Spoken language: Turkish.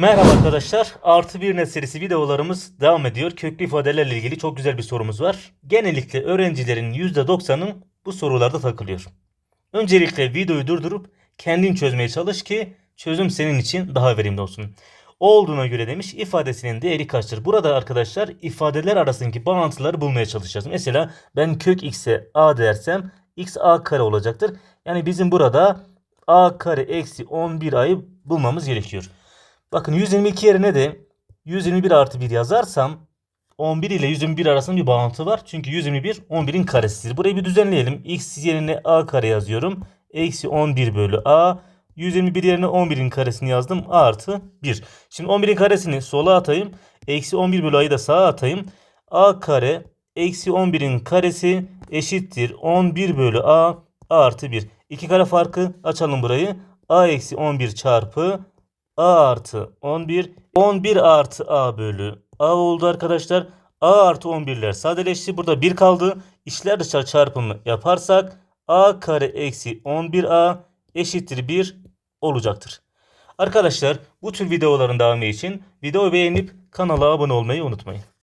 Merhaba arkadaşlar. Artı bir net serisi videolarımız devam ediyor. Köklü ifadelerle ilgili çok güzel bir sorumuz var. Genellikle öğrencilerin %90'ı bu sorularda takılıyor. Öncelikle videoyu durdurup kendin çözmeye çalış ki çözüm senin için daha verimli olsun. Olduğuna göre demiş ifadesinin değeri kaçtır? Burada arkadaşlar ifadeler arasındaki bağıntıları bulmaya çalışacağız. Mesela ben kök x'e a dersem x a kare olacaktır. Yani bizim burada a kare eksi 11a'yı bulmamız gerekiyor. Bakın 122 yerine de 121 artı 1 yazarsam 11 ile 121 arasında bir bağıntı var. Çünkü 121 11'in karesidir. Burayı bir düzenleyelim. X yerine a kare yazıyorum. Eksi 11 bölü a. 121 yerine 11'in karesini yazdım. A artı 1. Şimdi 11'in karesini sola atayım. Eksi 11 bölü a'yı da sağa atayım. a kare eksi 11'in karesi eşittir 11 bölü a artı 1. İki kare farkı açalım burayı. a eksi 11 çarpı a artı 11. 11 artı a bölü a oldu arkadaşlar. a artı 11'ler sadeleşti. Burada 1 kaldı. İşler dışarı çarpımı yaparsak a kare eksi 11a eşittir 1 olacaktır. Arkadaşlar bu tür videoların devamı için videoyu beğenip kanala abone olmayı unutmayın.